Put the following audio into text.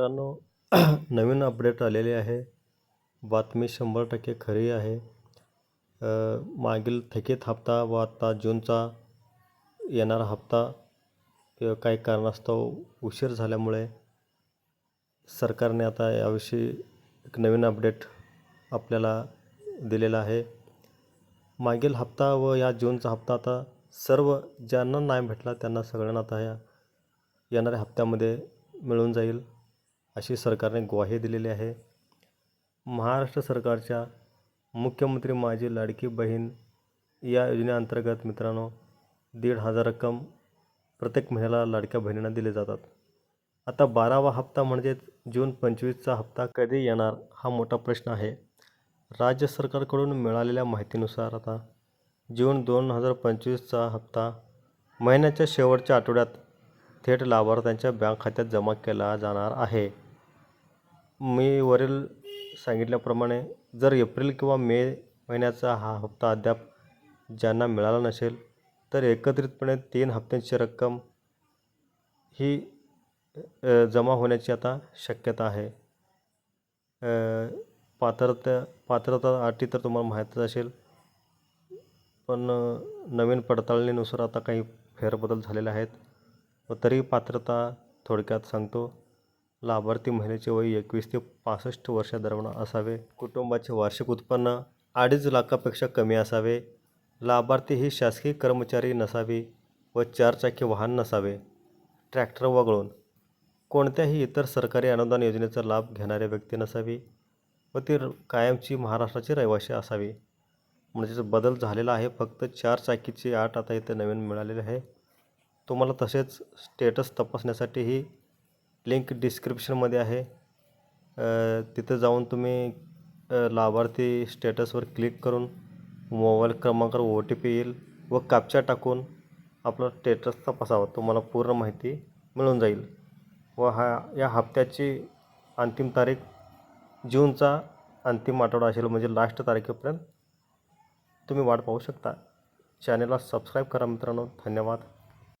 मित्रांनो नवीन अपडेट आलेली आहे. बातमी शंभर टक्के खरी आहे. मागील थकीत हप्ता व आत्ता जूनचा येणारा हप्ता काही कारणास्तव उशीर झाल्यामुळे सरकारने आता याविषयी एक नवीन अपडेट आपल्याला दिलेला आहे. मागील हप्ता व या जूनचा हप्ता आता सर्व ज्यांना नाही भेटला त्यांना सगळ्यांना आता या येणाऱ्या हप्त्यामध्ये मिळून जाईल. अशी सरकारने ग्वाही दिलेली आहे. महाराष्ट्र सरकारच्या मुख्यमंत्री माझी लाडकी बहीण या योजनेअंतर्गत मित्रांनो दीड हजार रक्कम प्रत्येक महिन्याला लाडक्या बहिणींना दिले जातात. आता बारावा हप्ता म्हणजेच जून पंचवीसचा हप्ता कधी येणार हा मोठा प्रश्न आहे. राज्य सरकारकडून मिळालेल्या माहितीनुसार आता जून दोन हजार पंचवीसचा हप्ता महिन्याच्या शेवटच्या आठवड्यात थेट लाभार्थ्यांच्या बँक खात्यात जमा केला जाणार आहे. मी वरील सांगितल्याप्रमाणे जर एप्रिल किंवा मे महिन्याचा हा हप्ता अद्याप ज्यांना मिळाला नसेल तर एकत्रितपणे तीन हप्त्यांची रक्कम ही जमा होण्याची आता शक्यता आहे. पात्रता पात्रता अटी तर तुम्हाला माहीतच असेल पण नवीन पडताळणीनुसार आता काही फेरबदल झालेले आहेत. व तरी पात्रता थोडक्यात सांगतो. लाभार्थी महिलेचे वय एकवीस ते पासष्ट वर्षादरम्यान असावे. कुटुंबाचे वार्षिक उत्पन्न अडीच लाखापेक्षा कमी असावे. लाभार्थी ही शासकीय कर्मचारी नसावी व चारचाकी वाहन नसावे. ट्रॅक्टर वगळून कोणत्याही इतर सरकारी अनुदान योजनेचा लाभ घेणारी व्यक्ती नसावी व ती कायमची महाराष्ट्राची रहिवासी असावी. म्हणजेच बदल झालेला आहे. फक्त चार चाकीची आठ आता इथे नवीन मिळालेली आहे. तुम्हाला तसेच स्टेटस तपासण्यासाठी ही लिंक डिस्क्रिप्शनमध्ये आहे. तिथं जाऊन तुम्ही लाभार्थी स्टेटसवर क्लिक करून मोबाईल क्रमांकावर ओ टी पी येईल व कापच्या टाकून आपलं स्टेटस तपासावा. तुम्हाला पूर्ण माहिती मिळून जाईल. व हा या हप्त्याची अंतिम तारीख जूनचा अंतिम आठवडा असेल म्हणजे लास्ट तारखेपर्यंत तुम्ही वाट पाहू शकता. चॅनेलला सबस्क्राईब करा मित्रांनो. धन्यवाद.